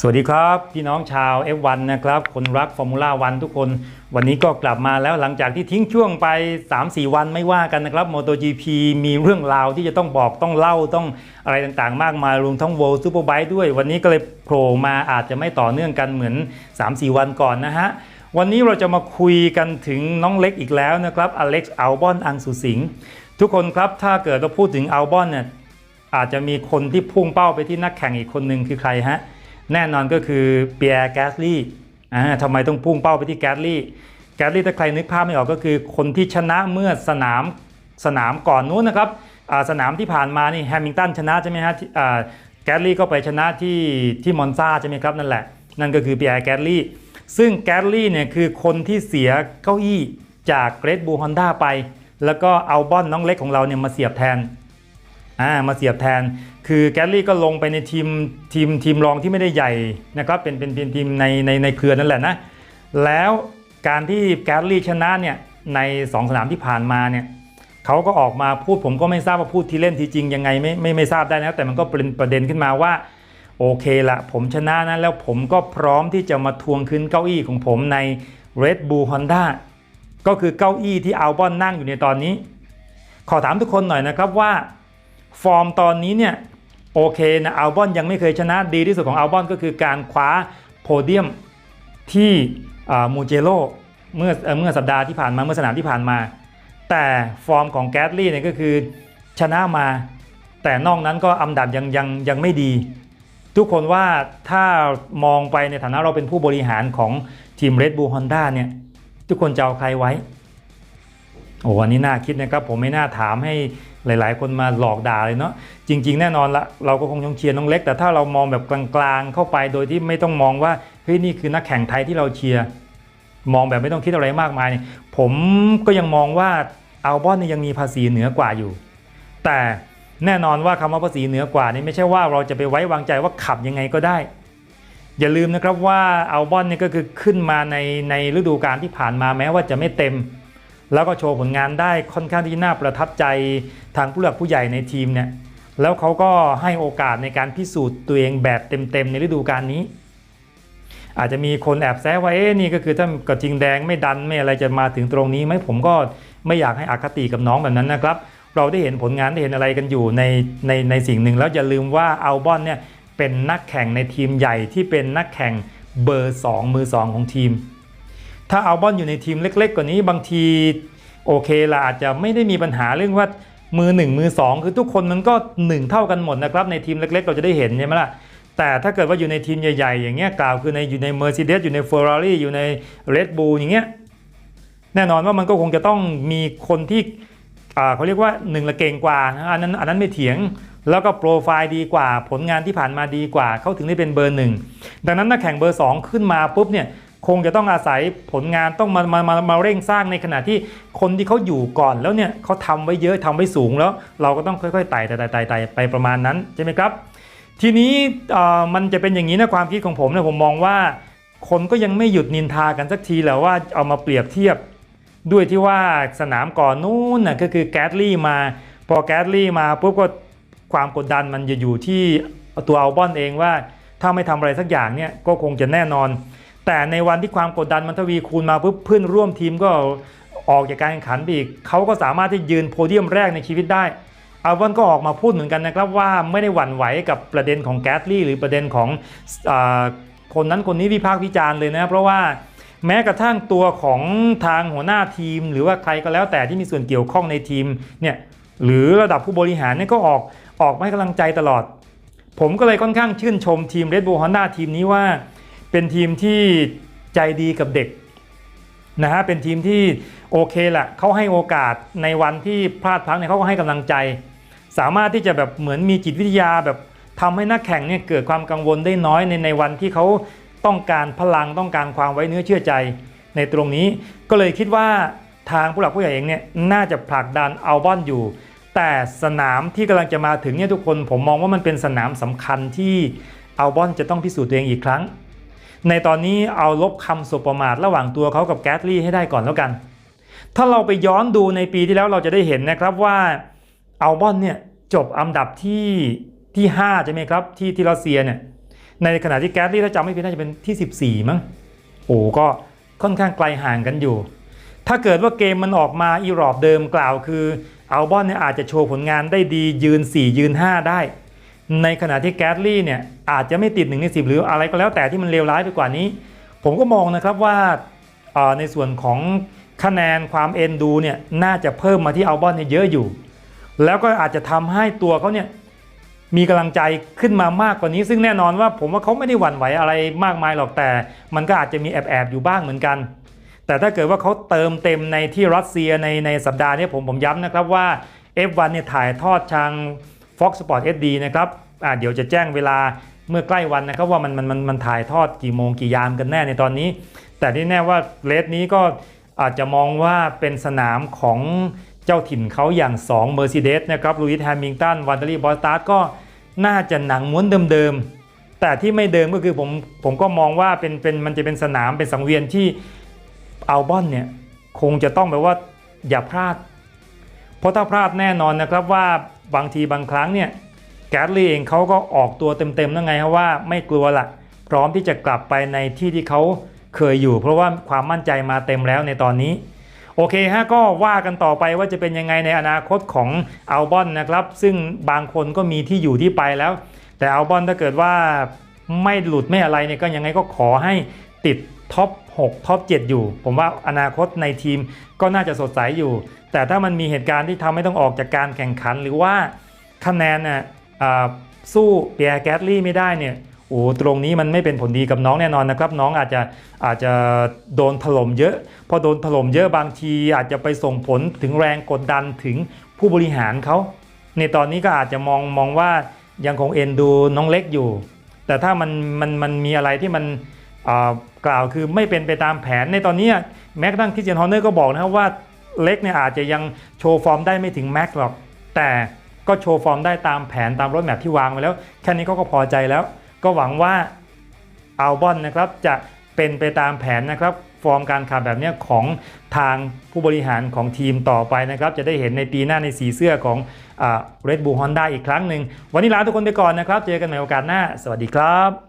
สวัสดีครับ พี่น้องชาว F1 นะครับ คนรักฟอร์มูล่าวันทุกคน วันนี้ก็กลับมาแล้วหลังจากที่ทิ้งช่วงไป 3-4 วันไม่ว่ากันนะครับ MotoGP มีเรื่องราวที่จะต้องบอกต้องเล่าต้องอะไรต่างๆ มากมายรวมทั้ง World Superbike ด้วย วันนี้ก็เลยโผล่มาอาจจะไม่ต่อเนื่องกันเหมือน 3-4 วันก่อนนะฮะ วันนี้เราจะมาคุยกันถึงน้องเล็กอีกแล้วนะครับอเล็กซ์อัลบอนอังสุสิงทุกคนครับถ้าเกิดเราพูดถึงอัลบอนเนี่ยอาจจะมีคนที่พุ่งเป้าไปที่นักแข่งอีกคนหนึ่งคือใครฮะ แน่นอนก็คือเปียร์แกสลี่อ่าทำไมต้องพุ่งเป้าไปที่แกสลี่แกสลี่ถ้าใครนึกภาพไม่ออกก็คือคนที่ชนะเมื่อสนามสนามก่อนนู้นนะครับอ่าสนามที่ผ่านมานี่แฮมิงตันชนะใช่ไหมฮะอ่าแกสลี่ก็ไปชนะที่ที่มอนซาใช่ไหมครับนั่นแหละ นั่นก็คือเปียร์แกสลี่ ซึ่งแกสลี่เนี่ยคือคนที่เสียเก้าอี้จากเรดบูฮอนด้าไป แล้วก็เอาบอนน้องเล็กของเราเนี่ยมาเสียบแทน อ่ามาเสียบแทน คือแกลลี่ก็ลงไปในทีมทีมทีมรองที่ไม่ได้ใหญ่นะครับเป็นเป็นเป็นทีมในในในเครือนั่นแหละนะ แล้วการที่แกลลี่ชนะเนี่ยใน 2 สนามที่ผ่านมาเนี่ยเขาก็ออกมาพูดผมก็ไม่ทราบว่าพูดที่เล่นที่จริงยังไงไม่ไม่ไม่ทราบได้นะแต่มันก็เป็นประเด็นขึ้นมาว่าโอเคละผมชนะนะแล้วผมก็พร้อมที่จะมาทวงคืนเก้าอี้ของผมใน Red Bull Honda ก็คือเก้าอี้ที่อัลบอนนั่งอยู่ในตอนนี้ ขอถามทุกคนหน่อยนะครับว่า ฟอร์มตอนนี้เนี่ยโอเคนะอัลบอนยังไม่เคยชนะดีที่สุดของอัลบอนก็คือการคว้าโพเดียมที่มูเจโ o เมื่อเอ่อเมื่อสัปดาห์ที่ผ่านมาเมื่อสนามที่ผ่านมา แต่ฟอร์มของแกสลี่เนี่ยก็คือชนะมา แต่นอกนั้นก็อันดับยังยังยังไม่ดี ทุกคนว่าถ้ามองไปในฐานะเราเป็นผู้บริหารของทีม Red Bull Honda เนี่ยทุกคนจะเอาใครไว้ โอ้อันนี้น่าคิดนะครับ ผมไม่น่าถามให้ หลาย ๆ คนมาหลอกด่าเลยเนาะจริง ๆ แน่นอนละเราก็คงต้องเชียร์น้องเล็ก แต่ถ้าเรามองแบบกลางๆเข้าไปโดยที่ไม่ต้องมองว่าเฮ้ยนี่คือนักแข่งไทยที่เราเชียร์มองแบบไม่ต้องคิดอะไรมากมายเนี่ยผมก็ยังมองว่าอัลบอนเนี่ยยังมีภาษีเหนือกว่าอยู่ แต่แน่นอนว่าคำว่าภาษีเหนือกว่านี่ไม่ใช่ว่าเราจะไปไว้วางใจว่าขับยังไงก็ได้ อย่าลืมนะครับว่าอัลบอนนี่ก็คือขึ้นมาในในฤดูกาลที่ผ่านมาแม้ว่าจะไม่เต็ม แล้วก็โชว์ผลงานได้ค่อนข้างที่น่าประทับใจทางผู้หลักผู้ใหญ่ในทีมเนี่ยแล้วเขาก็ให้โอกาสในการพิสูจน์ตัวเองแบบเต็มๆ ในฤดูกาลนี้ อาจจะมีคนแอบแซวว่าเอ๊นี่ก็คือถ้ากระทิงแดงไม่ดันไม่อะไรจะมาถึงตรงนี้ไหมผมก็ไม่อยากให้อคติกับน้องแบบนั้นนะครับ เราได้เห็นผลงานได้เห็นอะไรกันอยู่ในในในสิ่งหนึ่ง แล้วอย่าลืมว่าอัลบอนเนี่ยเป็นนักแข่งในทีมใหญ่ที่เป็นนักแข่งเบอร์ 2 มือ 2 ของทีม ถ้าอัลบอนอยู่ในทีมเล็ก ๆ กว่านี้บางทีโอเคละอาจจะไม่ได้มีปัญหาเรื่องว่ามือ 1 มือ 2 คือทุกคนมันก็ 1 เท่ากันหมดนะครับ ในทีมเล็ก ๆ เราจะได้เห็นใช่ไหมล่ะแต่ถ้าเกิดว่าอยู่ในทีมใหญ่ ๆ อย่างเงี้ยกล่าวคือในอยู่ใน Mercedes อยู่ใน Ferrari อยู่ใน Red Bull อย่างเงี้ยแน่นอนว่ามันก็คงจะต้องมีคนที่เขาเรียกว่าหนึ่งละเก่งกว่านะอันนั้นอันนั้นไม่เถียง แล้วก็โปรไฟล์ดีกว่า ผลงานที่ผ่านมาดีกว่า เขาถึงได้เป็นเบอร์หนึ่งดังนั้นนักแข่งเบอร์ 2 ขึ้นมาปุ๊บเนี่ย คงจะต้องอาศัยผลงานต้องมามามามาเร่งสร้างในขณะที่คนที่เขาอยู่ก่อนแล้วเนี่ยเขาทำไว้เยอะทำไว้สูงแล้ว เราก็ต้องค่อยๆไต่ไต่ไต่ไต่ไปประมาณนั้นใช่ไหมครับ ทีนี้มันจะเป็นอย่างนี้นะความคิดของผมเนี่ยผมมองว่า คนก็ยังไม่หยุดนินทากันสักทีแหละว่าเอามาเปรียบเทียบ ด้วยที่ว่าสนามก่อนนู้นน่ะก็คือแกสลี่มา พอแกสลี่มาปุ๊บก็ความกดดันมันจะอยู่ที่ตัวอัลบอนเองว่า ถ้าไม่ทำอะไรสักอย่างเนี่ยก็คงจะแน่นอน แต่ในวันที่ความกดดันมันทวีคูณมาปุ๊บเพื่อนร่วมทีมก็ออกจากการแข่งขันไปอีกเขาก็สามารถที่ยืนโพเดียมแรกในชีวิตได้อัลบอนก็ออกมาพูดเหมือนกันนะครับว่าไม่ได้หวั่นไหวกับประเด็นของแกสลี่หรือประเด็นของอคนนั้นคนนี้วิพากษ์วิจารณ์เลยนะเพราะว่าแม้กระทั่งตัวของทางหัวหน้าทีม หรือว่าใครก็แล้วแต่ที่มีส่วนเกี่ยวข้องในทีมเนี่ยหรือระดับผู้บริหารเนี่ยก็ออกออกมาให้กำลังใจตลอด ผมก็เลยค่อนข้างชื่นชมทีม Red Bull Honda ทีมนี้ว่า เป็นทีมที่ใจดีกับเด็กนะฮะเป็นทีมที่โอเคแหละเขาให้โอกาสในวันที่พลาดพลั้งเนี่ยเขาก็ให้กำลังใจ สามารถที่จะแบบเหมือนมีจิตวิทยาแบบทำให้นักแข่งเนี่ยเกิดความกังวลได้น้อยในในวันที่เขาต้องการพลังต้องการความไว้เนื้อเชื่อใจในตรงนี้ ก็เลยคิดว่าทางผู้หลักผู้ใหญ่เองเนี่ยน่าจะผลักดันอัลบอนอยู่ แต่สนามที่กำลังจะมาถึงเนี่ยทุกคนผมมองว่ามันเป็นสนามสำคัญที่อัลบอนจะต้องพิสูจน์ตัวเองอีกครั้ง ในตอนนี้เอาลบคำสบประมาทระหว่างตัวเขากับแกสลี่ให้ได้ก่อนแล้วกัน ถ้าเราไปย้อนดูในปีที่แล้วเราจะได้เห็นนะครับว่าอัลบอนเนี่ยจบอันดับที่ที่ 5 ใช่ไหมครับ ที่ที่รัสเซียเนี่ยในขณะที่แกสลี่ถ้าจำไม่ผิดน่าจะเป็นที่ 14 มั้งโอ้ก็ค่อนข้างไกลห่างกันอยู่ ถ้าเกิดว่าเกมมันออกมาอีรอบเดิมกล่าวคืออัลบอนเนี่ยอาจจะโชว์ผลงานได้ดียืน 4 ยืน 5 ได้ ในขณะที่แกสลี่เนี่ยอาจจะไม่ติด1ใน10 หรืออะไรก็แล้วแต่ที่มันเลวร้ายไปกว่านี้ ผมก็มองนะครับว่าในส่วนของคะแนนความเอ็นดูเนี่ยน่าจะเพิ่มมาที่อัลบอนเนี่ยเยอะอยู่ แล้วก็อาจจะทำให้ตัวเขาเนี่ยมีกำลังใจขึ้นมามากกว่านี้ ซึ่งแน่นอนว่าผมว่าเขาไม่ได้หวั่นไหวอะไรมากมายหรอกแต่ มันก็อาจจะมีแอบๆอยู่บ้างเหมือนกัน แต่ถ้าเกิดว่าเขาเติมเต็มในที่รัสเซียในในสัปดาห์นี้ผมผมย้ำนะครับว่า F1 เนี่ยถ่ายทอดทาง Fox Sport SD นะครับอาเดี๋ยวจะแจ้งเวลาเมื่อใกล้วันนะครับว่ามันมันมันมันถ่ายทอดกี่โมงกี่ยามกันแน่ในตอนนี้ แต่ที่แน่ว่าเลสนี้ก็อาจจะมองว่าเป็นสนามของเจ้าถิ่นเขาอย่าง 2 Mercedes นะครับลุยส์แฮมิงตันวันเดอรี่บอสตาร์ก็น่าจะหนังม้วนเดิมๆ แต่ที่ไม่เดิมก็คือผมผมก็มองว่าเป็นเป็นมันจะเป็นสนามเป็นสังเวียนที่อัลบอนเนี่ยคงจะต้องแบบว่าอย่าพลาด เพราะถ้าพลาดแน่นอนนะครับว่า บางทีบางครั้งเนี่ยแกสลี่เองเขาก็ออกตัวเต็มๆนั่นไงครับว่าไม่กลัวละพร้อมที่จะกลับไปในที่ที่เขาเคยอยู่ เพราะว่าความมั่นใจมาเต็มแล้วในตอนนี้ โอเคฮะก็ว่ากันต่อไปว่าจะเป็นยังไงในอนาคตของอัลบอนนะครับ ซึ่งบางคนก็มีที่อยู่ที่ไปแล้ว แต่อัลบอนถ้าเกิดว่าไม่หลุดไม่อะไรเนี่ยก็ยังไงก็ขอให้ติด ท็อป6ท็อป7อยู่ ผมว่าอนาคตในทีมก็น่าจะสดใสอยู่ แต่ถ้ามันมีเหตุการณ์ที่ทำให้ต้องออกจากการแข่งขัน หรือว่าคะแนนน่ะสู้เปียร์แกสลี่ไม่ได้เนี่ยโอ้ตรงนี้มันไม่เป็นผลดีกับน้องแน่นอนนะครับ น้องอาจจะอาจจะโดนถล่มเยอะ พอโดนถล่มเยอะบางที อาจจะไปส่งผลถึงแรงกดดันถึงผู้บริหารเขาในตอนนี้ก็อาจจะมองมองว่ายังคงเอ็นดูน้องเล็กอยู่ แต่ถ้ามันมันมันมีอะไรที่มัน กล่าวคือไม่เป็นไปตามแผนในตอนนี้แม้กระทั่งคริสเตียนฮอร์เนอร์ก็บอกนะครับว่าเล็กเนี่ยอาจจะยังโชว์ฟอร์มได้ไม่ถึงแม็กหรอก แต่ก็โชว์ฟอร์มได้ตามแผนตามรถแมพที่วางไว้แล้ว แค่นี้เขาก็พอใจแล้ว ก็หวังว่าอัลบอนนะครับจะเป็นไปตามแผนนะครับ ฟอร์มการขับแบบนี้ของทางผู้บริหารของทีมต่อไปนะครับ จะได้เห็นในปีหน้าในสีเสื้อของเรดบู l ฮอนด้าอีกครั้งหนึ่งวันนี้ลาทุกคนไปก่อนนะครับ เจอกันใหม่โอกาสหน้า สวัสดีครับ